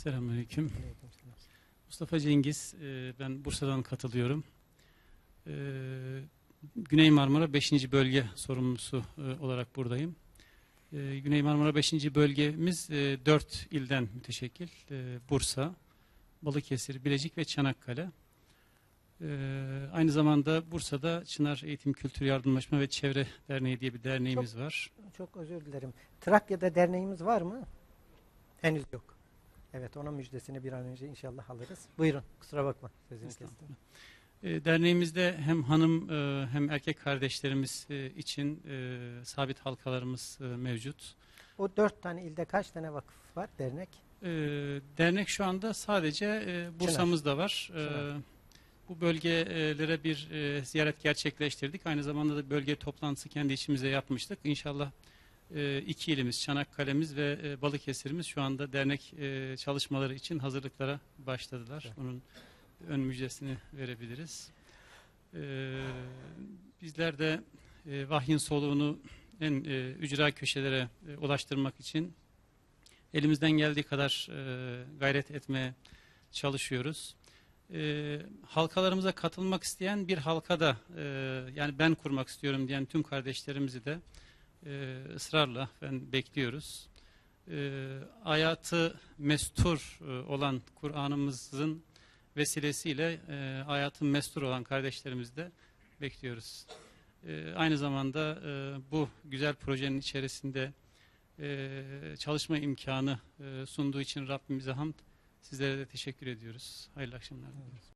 Selamünaleyküm. Mustafa Cengiz, e, ben Bursa'dan katılıyorum. E, Güney Marmara 5. Bölge sorumlusu e, olarak buradayım. Güney Marmara 5. bölgemiz 4 ilden müteşekkil. Bursa, Balıkesir, Bilecik ve Çanakkale. Aynı zamanda Bursa'da Çınar Eğitim Kültür Yardımlaşma ve Çevre Derneği diye bir derneğimiz var. Çok özür dilerim. Trakya'da derneğimiz var mı? Henüz yok. Evet, onun müjdesini bir an önce inşallah alırız. Buyurun, kusura bakma. Sözünü kestim. Estağfurullah. E, Derneğimizde hem hanım e, hem erkek kardeşlerimiz e, için e, sabit halkalarımız mevcut. O dört tane ilde kaç tane vakıf var, dernek? E, Dernek şu anda sadece Bursa'mızda var. E, Çınar. Bu bölgelere bir ziyaret gerçekleştirdik. Aynı zamanda da bölge toplantısı kendi içimizde yapmıştık. İnşallah e, iki ilimiz Çanakkale'miz ve e, Balıkesir'imiz şu anda dernek e, çalışmaları için hazırlıklara başladılar. Evet. Onun ön müjdesini verebiliriz. E, bizler de e, vahyin soluğunu en e, ücra köşelere e, ulaştırmak için elimizden geldiği kadar e, gayret etmeye çalışıyoruz. E, halkalarımıza katılmak isteyen bir halka da e, yani ben kurmak istiyorum diyen tüm kardeşlerimizi de e, ısrarla ben bekliyoruz. E, hayatı mestur e, olan Kur'an'ımızın vesilesiyle e, hayatı mestur olan kardeşlerimizi de bekliyoruz. E, aynı zamanda e, bu güzel projenin içerisinde e, çalışma imkanı e, sunduğu için Rabbimize hamd. Sizlere de teşekkür ediyoruz. Hayırlı akşamlar diliyoruz.